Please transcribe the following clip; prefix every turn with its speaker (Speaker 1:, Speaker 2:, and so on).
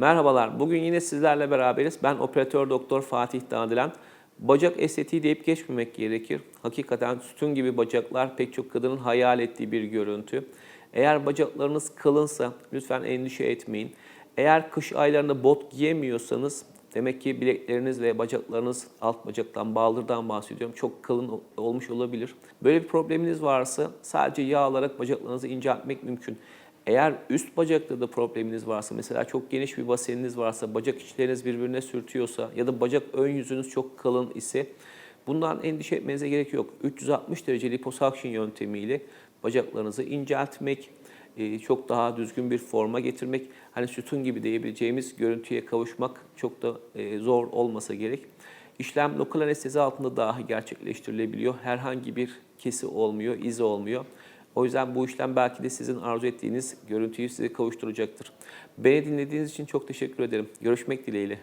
Speaker 1: Merhabalar, bugün yine sizlerle beraberiz. Ben operatör doktor Fatih Dağdilen. Bacak estetiği deyip geçmemek gerekir. Hakikaten sütun gibi bacaklar pek çok kadının hayal ettiği bir görüntü. Eğer bacaklarınız kalınsa lütfen endişe etmeyin. Eğer kış aylarında bot giyemiyorsanız demek ki bilekleriniz ve bacaklarınız alt bacaktan, baldırdan bahsediyorum. Çok kalın olmuş olabilir. Böyle bir probleminiz varsa sadece yağ alarak bacaklarınızı inceltmek mümkün. Eğer üst bacakta da probleminiz varsa, mesela çok geniş bir baseniniz varsa, bacak içleriniz birbirine sürtüyorsa ya da bacak ön yüzünüz çok kalın ise bundan endişe etmenize gerek yok. 360 derece liposuction yöntemiyle bacaklarınızı inceltmek, e, çok daha düzgün bir forma getirmek, hani sütun gibi diyebileceğimiz görüntüye kavuşmak çok da e, zor olmasa gerek. İşlem lokal anestezi altında dahi gerçekleştirilebiliyor. Herhangi bir kesi olmuyor, izi olmuyor. O yüzden bu işlem belki de sizin arzu ettiğiniz görüntüyü size kavuşturacaktır. Beni dinlediğiniz için çok teşekkür ederim. Görüşmek dileğiyle.